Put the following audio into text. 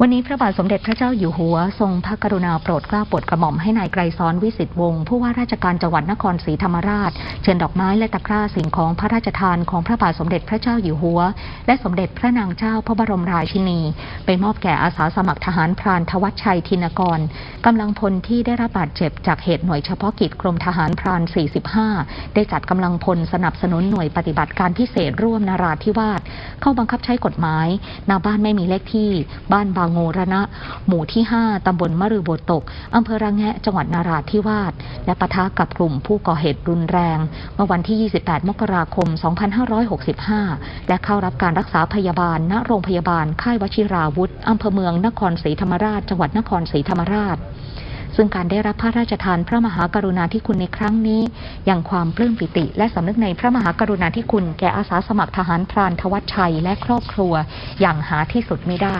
วันนี้พระบาทสมเด็จพระเจ้าอยู่หัว ทรงพระกรุณาโปรดเกล้าโปรดกระหม่อมให้นายไกรสอนวิสิตวงศ์ผู้ว่าราชการจังหวัดนครศรีธรรมราช เชิญดอกไม้และตะกร้าสิ่งของพระราชทานของพระบาทสมเด็จพระเจ้าอยู่หัว และสมเด็จพระนางเจ้าพระบรมราชินี ไปมอบแก่อาสาสมัครทหารพรานทวัชชัยธินกรกำลังพลที่ได้รับบาดเจ็บจากเหตุหน่วยเฉพาะกิจกรมทหารพราน 45 ได้จัดกำลังพลสนับสนุนหน่วยปฏิบัติการพิเศษร่วมนาราธิวาสเข้าบังคับใช้กฎหมายนาบ้านไม่มีเลขที่บ้านบางโงระนะ หมู่ที่ 5 ตำบลมะรือโบตก อำเภอระแงะ จังหวัดนาราธิวาส และปะทะกับกลุ่มผู้ก่อเหตุรุนแรง เมื่อวันที่ 28 มกราคม 2565 และเข้ารับการรักษาพยาบาล ณ โรงพยาบาล ค่ายวชิราวุธ อำเภอเมือง นครศรีธรรมราช จังหวัดนครศรีธรรมราชซึ่งการได้รับพระราชทานพระมหากรุณาธิคุณในครั้งนี้ อยังความปลื้มปิติ และสำนึกในพระมหากรุณาธิคุณ แก่อาสาสมัครทหารพรานทวัชชัยและครอบครัว อย่างหาที่สุดไม่ได้